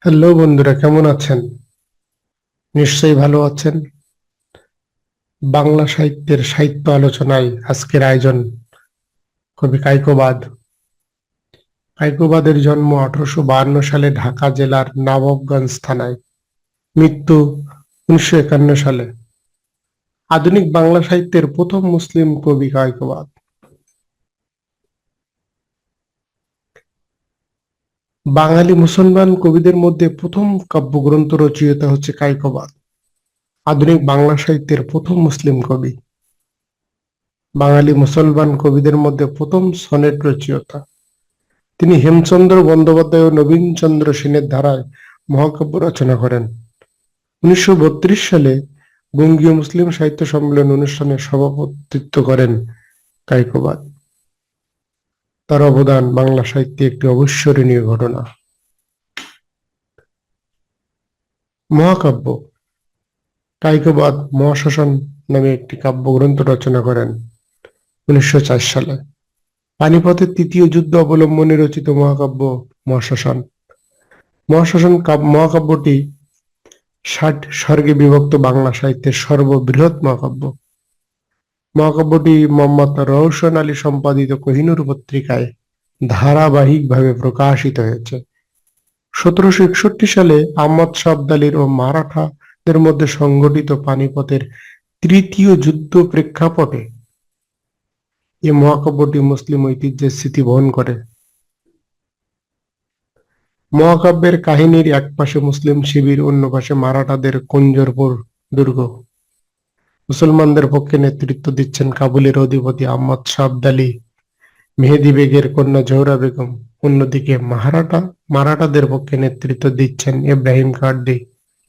Hello বন্ধুরা, কেমন আছেন? নিশ্চয়ই ভালো আছেন। বাংলা সাহিত্যের সাহিত্য আলোচনায় আজকের আয়োজন কবি কাইকোবাদ। কাইকোবাদের জন্ম আঠারোশো বাহান্ন সালে ঢাকা জেলার নবাবগঞ্জ থানায়। মৃত্যু উনিশশো একান্ন সালে। আধুনিক বাংলা সাহিত্যের প্রথম মুসলিম কবি কাইকোবাদ। বাঙালি মুসলমান কবিদের মধ্যে প্রথম কাব্যগ্রন্থ রচয়িতা হচ্ছে কাইকবাদ, আধুনিক বাংলা সাহিত্যের প্রথম মুসলিম কবি। বাঙালি মুসলমান কবিদের মধ্যে প্রথম সনেট রচয়িতা। তিনি হেমচন্দ্র বন্দ্যোপাধ্যায় ও নবীনচন্দ্র সেনের ধারায় মহাকাব্য রচনা করেন। উনিশশো বত্রিশ সালে বঙ্গীয় মুসলিম সাহিত্য সম্মেলন অনুষ্ঠানে সভাপতিত্ব করেন কাইকবাদ। তার অবদান বাংলা সাহিত্যে একটি অবিস্মরণীয় ঘটনা। মহাকাব্য। কাইকবাদ মহাশাসন নামে একটি কাব্যগ্রন্থ রচনা করেন উনিশশো চার সালে। পানিপথের তৃতীয় যুদ্ধ অবলম্বনে রচিত মহাকাব্য মহাশাসন। মহাশাসন মহাকাব্যটি ষাট স্বর্গে বিভক্ত বাংলা সাহিত্যের সর্ববৃহৎ মহাকাব্য। মহাকাব্যটি মোহাম্মদ রওশন আলী সম্পাদিত কোহিনুর পত্রিকায় ধারাবাহিকভাবে প্রকাশিত হয়েছে। সতেরোশো একষট্টি সালে আহমদ শাবদালির ও মারাঠাদের মধ্যে সংগঠিত পানিপথের তৃতীয় যুদ্ধ প্রেক্ষাপটে এ মহাকাব্যটি মুসলিম ঐতিহ্যের স্মৃতি বহন করে। মহাকাব্যের কাহিনীর এক পাশে মুসলিম শিবির অন্য পাশে মারাঠাদের কুঞ্জরপুর দুর্গ। মুসলমানদের পক্ষে নেতৃত্ব দিচ্ছেন কাবুলের অধিপতি আহমদ শাবদালি মেহেদি বেগের কন্যা জোহরা বেগম, অন্যদিকে মারাঠা মারাঠাদের পক্ষে নেতৃত্ব দিচ্ছেন ইব্রাহিম কার্ডি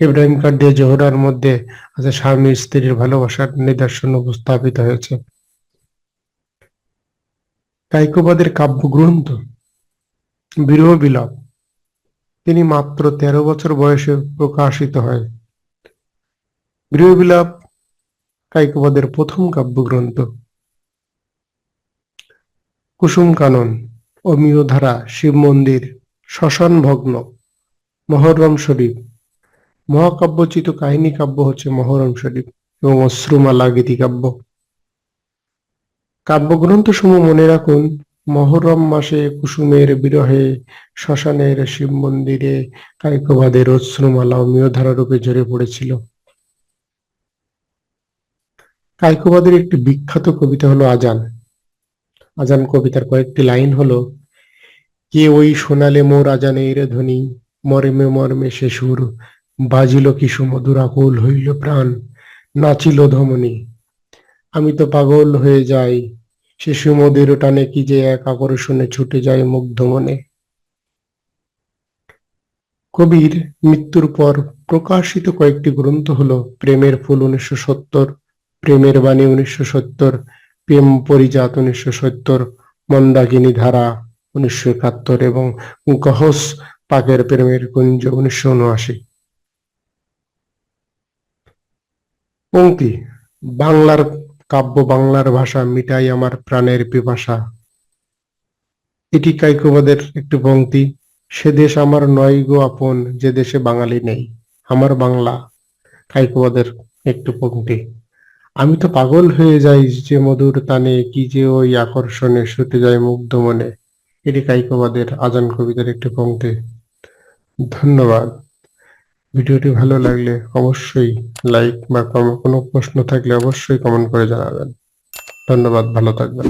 ইব্রাহিম কার্ডি জোহরার মধ্যে আছে স্বামী স্ত্রীর ভালোবাসার নিদর্শন উপস্থাপিত হয়েছে। কাইকোবাদের কাব্যগ্রন্থ, বিরহ বিলাপ, তিনি মাত্র তেরো বছর বয়সে প্রকাশিত হয়। বিরহ বিলাপ কাইকবাদের প্রথম কাব্যগ্রন্থ। কুসুম কানন অমীয় ধারা শিব মন্দির, শ্মশান ভগ্ন, মহরম শরীফ। মহাকাব্যচিত কাহিনী কাব্য হচ্ছে মহরম শরীফ এবং অশ্রুমালা গীতিকাব্য কাব্যগ্রন্থ সমূহ মনে রাখুন, মহরম মাসে কুসুমের বিরহে, শ্মশানের শিব মন্দিরে কাইকবাদের অশ্রুমালা অমীয় ধারা রূপে ঝরে পড়েছিল। কাইকোবাদের একটি বিখ্যাত কবিতা হলো আজান। আজান কবিতার কয়েকটি লাইন হলো, কে ওই শোনালে মোর আজানের ধ্বনি, মর্মে মর্মে সে সুর, বাজিল কি সুমধুর আকুল হইল প্রাণ, নাচিল ধমনী। আমি তো পাগল হয়ে যাই, সে সুমধুর টানে কি যে এক আকর্ষণে ছুটে যায় মুগ্ধ মনে। কবির মৃত্যুর পর প্রকাশিত কয়েকটি গ্রন্থ হলো, প্রেমের ফুল উনিশশো সত্তর প্রেমের বাণী উনিশশো সত্তর, প্রেম পরিজাত উনিশশো সত্তর, মন্দাকিনী ধারা উনিশশো একাত্তর এবং গহস পাকের প্রেমের কুঞ্জ উনিশশো উনআশি। পঙ্ক্তি, বাংলার কাব্য বাংলার ভাষা মিটাই আমার প্রাণের পিপাসা। এটি কাইকোবাদের একটি পঙ্ক্তি, সে দেশ আমার নয় গো আপন, যে দেশে বাঙালি নেই, আমার বাংলা। কাইকোবাদের একটু পঙ্ক্তি। আমি তো পাগল হয়ে যাই যে মধুর তানে কি যে ওই আকর্ষণে শুতে যায় মুগ্ধ মনে। এটি কাইকবাদের আজান কবিতার একটি পঙ্ক্তি। ধন্যবাদ। ভিডিওটি ভালো লাগলে অবশ্যই লাইক বা কোনো প্রশ্ন থাকলে অবশ্যই কমেন্ট করে জানাবেন। ধন্যবাদ, ভালো থাকবেন।